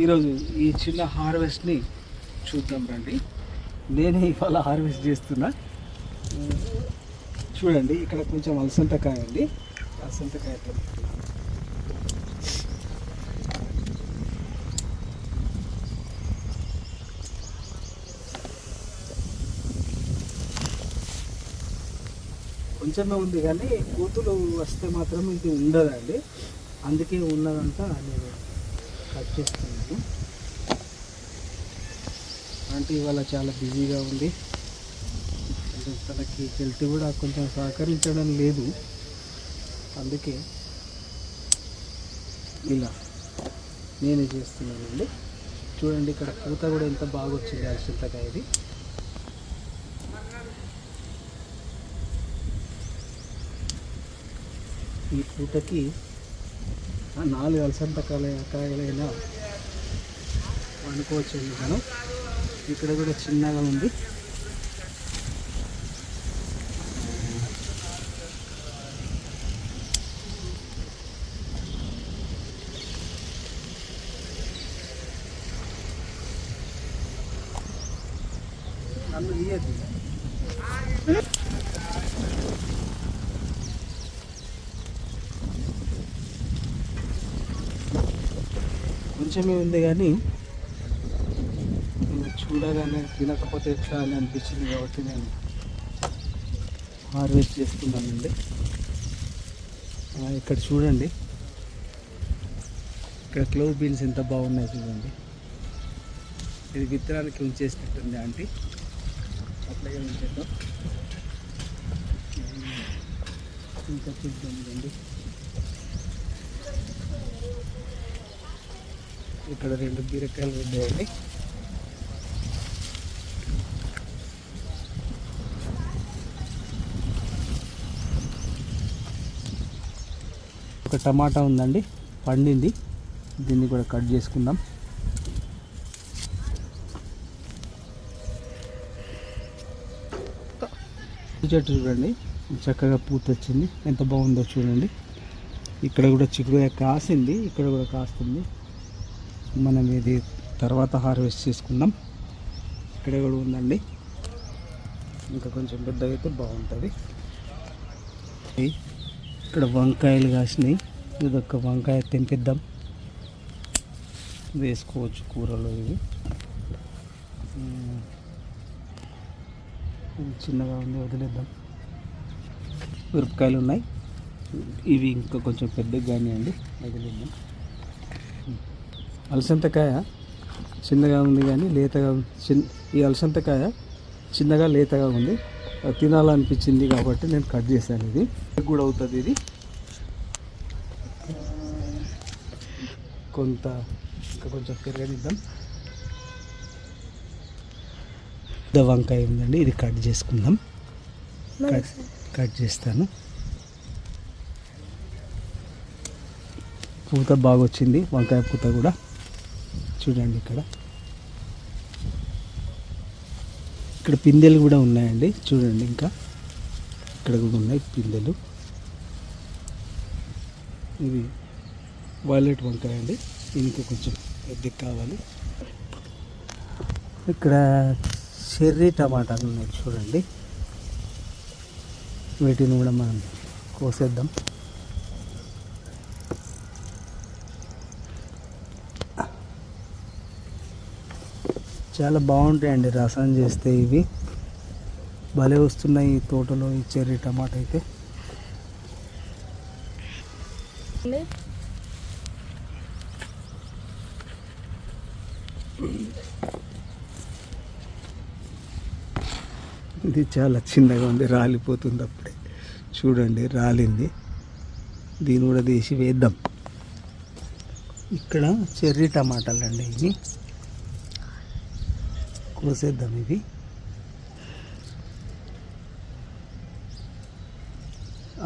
ఈరోజు ఈ చిన్న హార్వెస్ట్ని చూద్దాం రండి. నేనే ఇవాళ హార్వెస్ట్ చేస్తున్నా. చూడండి ఇక్కడ కొంచెం అలసంతకాయ అండి అలసంతకాయ కొంచెమే ఉంది కానీ కూతులు వస్తే మాత్రం ఇది ఉండదండి. అందుకే ఉన్నదంతా నేను కట్ చేస్తున్నాను. ఆంటీ ఇవాళ చాలా బిజీగా ఉంది. కొంచెం తనకి హెల్త్ కూడా కొంచెం సహకరించడం లేదు. అందుకే ఇలా నేనే చేస్తున్నానండి. చూడండి ఇక్కడ పూత కూడా ఎంత బాగా వచ్చింది అలసంతకాయ ఇది ఈ పూటకి నాలుగు అలసంత కాయలైనా అనుకోవచ్చండి మనం. ఇక్కడ కూడా చిన్నగా ఉంది. నన్ను తీయద్దు. కొంచెమే ఉంది కానీ చూడగానే తినకపోతే ఎట్లా అని అనిపించింది కాబట్టి నేను హార్వెస్ట్ చేస్తున్నానండి. ఇక్కడ చూడండి. ఇక్కడ క్లోవ్ బీన్స్ ఎంత బాగున్నాయి చూడండి. ఇది విత్తనానికి ఉంచేసినట్టుంది ఆంటీ. అట్లాగే ఉంచేద్దాం. ఇంకా చూద్దాం రండి ఇక్కడ రెండు బీరకాయలు ఉన్నాయండి. ఒక టమాటా ఉందండి పండింది. దీన్ని కూడా కట్ చేసుకుందాం. చెట్టు చూడండి చక్కగా పూత వచ్చింది. ఎంత బాగుందో చూడండి. ఇక్కడ కూడా చిక్కుడుగా కాసింది ఇక్కడ కూడా కాస్తుంది. మనం ఇది తర్వాత హార్వెస్ట్ చేసుకుందాం. ఇక్కడ కూడా ఉందండి. ఇంకా కొంచెం పెద్దగా అయితే బాగుంటుంది. ఇక్కడ వంకాయలు కాసినాయి. ఇదొక వంకాయ తెంపిద్దాం. వేసుకోవచ్చు కూరలో ఇవి. చిన్నగా ఉంది వదిలేద్దాం. మిరపకాయలు ఉన్నాయి. ఇవి ఇంకా కొంచెం పెద్దగా కానివ్వండి వదిలేద్దాం. అలసంతకాయ చిన్నగా ఉంది కానీ లేతగా ఉంది. చిన్న ఈ అలసంతకాయ చిన్నగా లేతగా ఉంది. తినాలనిపించింది కాబట్టి నేను కట్ చేశాను ఇది. కూడా అవుతుంది ఇది. కొంత ఇంకా కొంచెం పెరగనిద్దాం. పెద్ద వంకాయ ఉందండి ఇది కట్ చేసుకుందాం. కట్ కట్ చేస్తాను. పూత బాగా వచ్చింది వంకాయ పూత కూడా. చూడండి ఇక్కడ. ఇక్కడ పిందెలు కూడా ఉన్నాయండి. చూడండి ఇంకా. ఇక్కడ కూడా ఉన్నాయి పిందెలు. ఇది వైలెట్ వంకాయ అండి దీనికి కొంచెం పెద్ద కావాలి. ఇక్కడ చెర్రీ టమాటాలు ఉన్నాయి చూడండి. వీటిని కూడా మనం కోసేద్దాం. చాలా బాగుంటాయండి రసం చేస్తే ఇవి. భలే వస్తున్నాయి ఈ తోటలో ఈ చెర్రీ టమాటా అయితే. ఇది చాలా చిన్నగా ఉంది రాలిపోతుంది అప్పుడే. చూడండి రాలింది. దీన్ని కూడా తీసి వేద్దాం. ఇక్కడ చెర్రీ టమాటాలు అండి ఇవి. కోసేద్దాం ఇవి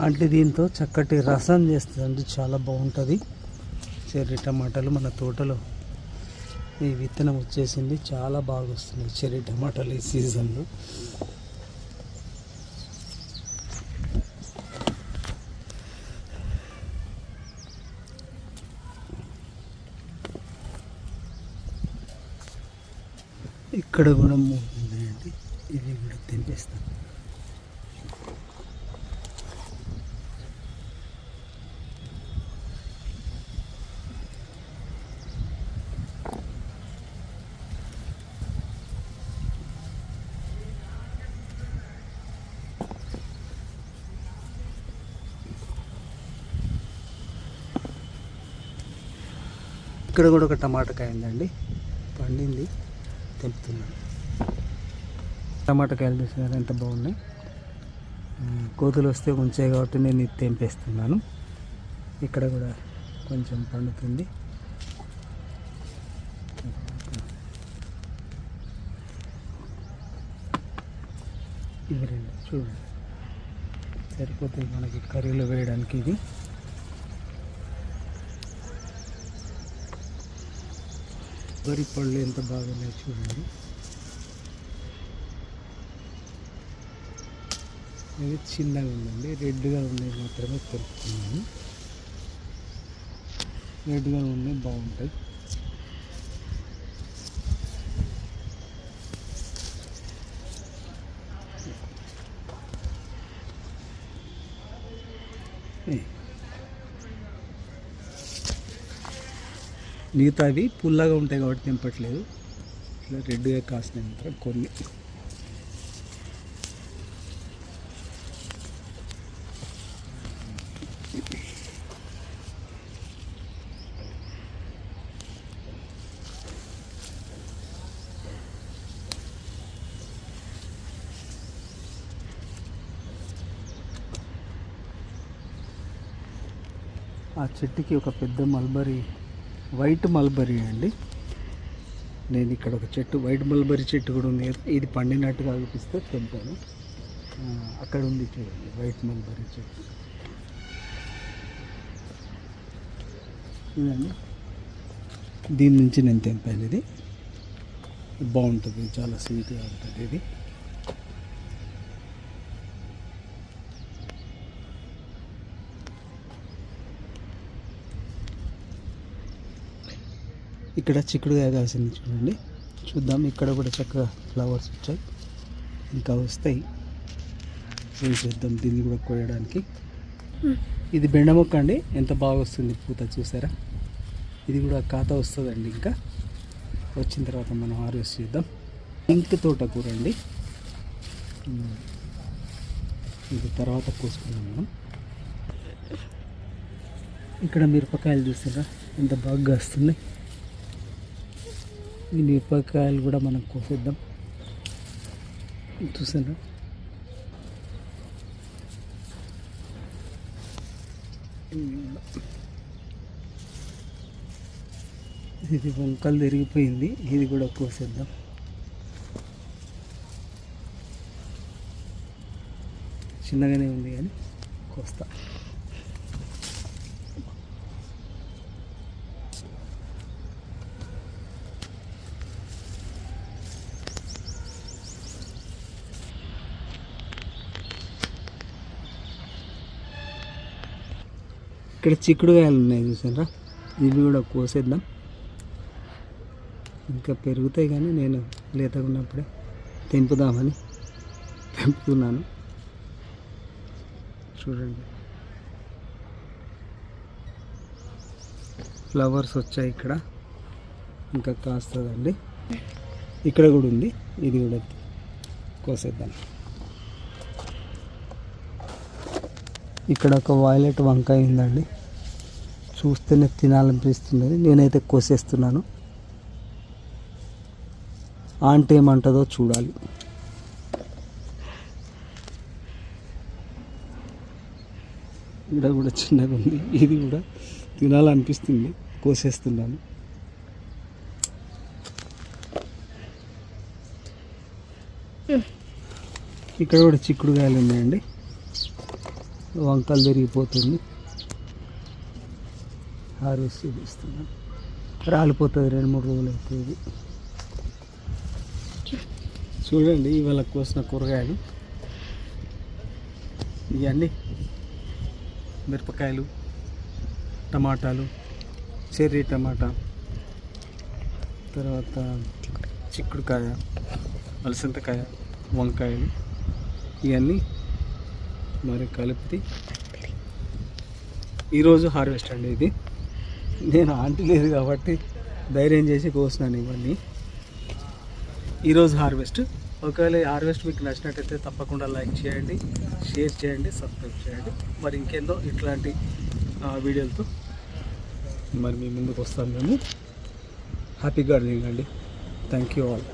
అంటే దీంతో చక్కటి రసం చేస్తుందండి చాలా బాగుంటుంది. చెర్రీ టమాటాలు మన తోటలో ఈ విత్తనం వచ్చేసింది చాలా బాగా వస్తుంది చెర్రీ టమాటాలు ఈ సీజన్లో. ఇక్కడ కూడా మూడు ఉన్నాయండి ఇవి కూడా తెంపేస్తాను. ఇక్కడ కూడా ఒక టమాటకాయ ఉందండి. పండింది. తెంపుతున్నాను టమాటకాయలు చూసారు ఎంత బాగున్నాయి. కోతులు వస్తే ఉంచాయి కాబట్టి నేను ఇది తెంపేస్తున్నాను. ఇక్కడ కూడా కొంచెం పండుతుంది. ఇవి రెండు చూడండి. సరిపోతుంది మనకి కర్రీలో వేయడానికి ఇది. వరి పళ్ళు ఎంత బాగున్నాయి చూడండి. ఇది చిన్నగా ఉందండి. రెడ్గా ఉన్నాయి మాత్రమే తెలుపుతున్నాను. రెడ్గా ఉన్నాయి బాగుంటాయి. మిగతా అవి పుల్లగా ఉంటాయి కాబట్టి తెంపట్లేదు. ఇట్లా రెడ్గా కాసిన మాత్రం కొన్ని. ఆ చెట్టుకి ఒక పెద్ద మల్బరీ వైట్ మల్బరీ అండి. నేను ఇక్కడ ఒక చెట్టు వైట్ మల్బరీ చెట్టు కూడా ఉంది. కదా ఇది పండినట్టుగా అనిపిస్తే తెంపాను అక్కడ ఉంది చూడండి వైట్ మల్బరీ చెట్టు. ఇదండి దీని నుంచి నేను తెంపాను ఇది. బాగుంటుంది చాలా స్వీట్గా ఉంటుంది ఇది. ఇక్కడ చిక్కుడుకాయ కాసింది చూడండి. చూద్దాం ఇక్కడ కూడా చక్కగా ఫ్లవర్స్ వచ్చాయి. ఇంకా వస్తాయి. ఏం చేద్దాం? దీన్ని కూడా కోయడానికి. ఇది బెండ మొక్క అండి. ఎంత బాగా వస్తుంది పూత చూసారా? ఇది కూడా ఖాతా వస్తుందండి ఇంకా. వచ్చిన తర్వాత మనం హార్వెస్ట్ చేద్దాం. ఇంక్ తోటకూర అండి. ఇది తర్వాత కోసుకుందాం మనం. ఇక్కడ మిరపకాయలు చూసారా? ఎంత బాగా వస్తున్నాయి ఈ మిరపకాయలు కూడా మనం కోసేద్దాం. చూసాను ఇది వంకలు తిరిగిపోయింది. ఇది కూడా కోసేద్దాం. చిన్నగానే ఉంది కానీ కోస్తా. ఇక్కడ చిక్కుడుకాయలు ఉన్నాయి చూసారా? ఇవి కూడా కోసేద్దాం. ఇంకా పెరుగుతాయి కానీ నేను లేతగా ఉన్నప్పుడే తెంపుదామని తెంపుతున్నాను. చూడండి. ఫ్లవర్స్ వచ్చాయి ఇక్కడ. ఇంకా కాస్తుందండి. ఇక్కడ కూడా ఉంది. ఇది కూడా కోసేద్దాం. ఇక్కడ ఒక వైలెట్ వంకాయ ఉందండి చూస్తేనే తినాలనిపిస్తున్నది. నేనైతే కోసేస్తున్నాను. ఆంటీ ఏమంటుందో చూడాలి. ఇక్కడ కూడా చిన్నగా ఉంది. ఇది కూడా తినాలనిపిస్తుంది. కోసేస్తున్నాను. ఇక్కడ కూడా చిక్కుడుకాయలు ఉన్నాయండి. వంకలు తిరిగిపోతుంది. హార్వెస్ట్ చేస్తున్నాను రాలిపోతుంది రెండు మూడు రోజులు అవుతుంది చూడండి ఇవాళ కోసిన కూరగాయలు. ఇవన్నీ మిరపకాయలు టమాటాలు చెర్రీ టమాటా తర్వాత చిక్కుడుకాయ అలసంతకాయ వంకాయలు ఇవన్నీ మరి కలిపి ఈరోజు హార్వెస్ట్ అండి ఇది. నేను ఆంటీ లేదు కాబట్టి ధైర్యం చేసి కోసినాను ఇవన్నీ. ఈరోజు హార్వెస్ట్. ఒకవేళ హార్వెస్ట్ మీకు నచ్చినట్టయితే తప్పకుండా లైక్ చేయండి షేర్ చేయండి సబ్స్క్రైబ్ చేయండి. మరి ఇంకేందో ఇట్లాంటి వీడియోలతో మరి మీ ముందుకు వస్తాం మేము. హ్యాపీ గార్డెనింగ్ అండి. Thank you all.